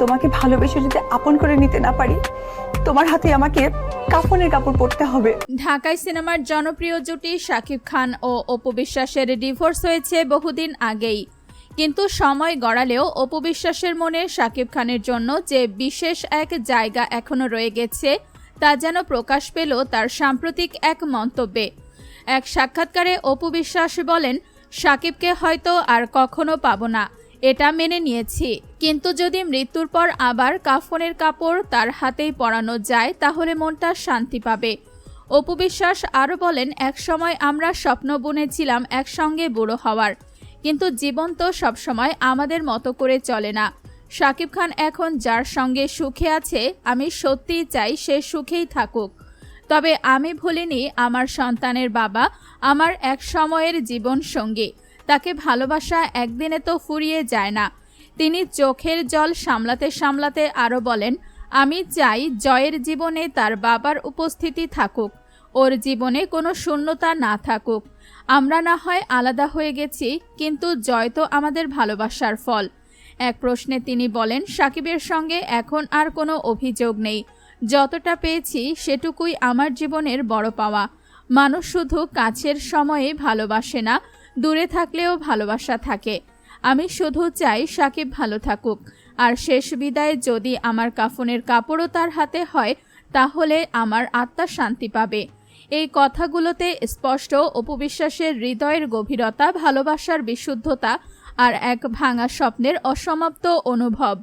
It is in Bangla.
তোমাকে ভালোবেসে যদি আপন করে নিতে না পারি, তোমার হাতে আমাকে কাফনের কাপড় পরতে হবে। ঢাকায় সিনেমার জনপ্রিয় জুটি শাকিব খান ও অপু বিশ্বাসের ডিভোর্স হয়েছে বহুদিন আগেই। কিন্তু সময় গড়ালেও অপু বিশ্বাসের মনে শাকিব খানের জন্য যে বিশেষ এক জায়গা এখনও রয়ে গেছে, তা যেন প্রকাশ পেল তার সাম্প্রতিক এক মন্তব্যে। এক সাক্ষাৎকারে অপু বিশ্বাস বলেন, শাকিবকে হয়তো আর কখনো পাবো না। এটা মেনে নিয়েছি। কিন্তু যদি মৃত্যুর পর আবার কাফনের কাপড় তার হাতেই পরানো যায়, তাহলে মনটা শান্তি পাবে। অপু বিশ্বাস আরও বলেন, একসময় আমরা স্বপ্ন বুনেছিলাম একসঙ্গে বুড়ো হওয়ার। কিন্তু জীবন তো সবসময় আমাদের মতো করে চলে না। শাকিব খান এখন যার সঙ্গে সুখে আছে, আমি সত্যিই চাই সে সুখেই থাকুক। তবে আমি ভুলিনি আমার সন্তানের বাবা, আমার এক সময়ের জীবন সঙ্গী তাকে ভালোবাসা একদিনে তো ফুরিয়ে যায় না। তিনি চোখের জল সামলাতে সামলাতে আরও বলেন, আমি চাই জয়ের জীবনে তার বাবার উপস্থিতি থাকুক, ওর জীবনে কোনো শূন্যতা না থাকুক। আমরা না হয় আলাদা হয়ে গেছি, কিন্তু জয় তো আমাদের ভালোবাসার ফল। এক প্রশ্নে তিনি বলেন, সাকিবের সঙ্গে এখন আর কোনো অভিযোগ নেই। যতটা পেয়েছি, সেটুকুই আমার জীবনের বড় পাওয়া। মানুষ শুধু কাছের সময়ে ভালোবাসে না দূরে থাকলেও ভালোবাসা থাকে। আমি শুধু চাই সাকিব ভালো থাকুক। আর শেষ বিদায় যদি আমার কাফনের কাপড়ও তার হাতে হয়, তাহলে আমার আত্মা শান্তি পাবে। এই কথাগুলোতে স্পষ্ট অপবিশ্বাসের হৃদয়ের গভীরতা, ভালোবাসার বিশুদ্ধতা আর এক ভাঙা স্বপ্নের অসমাপ্ত অনুভব।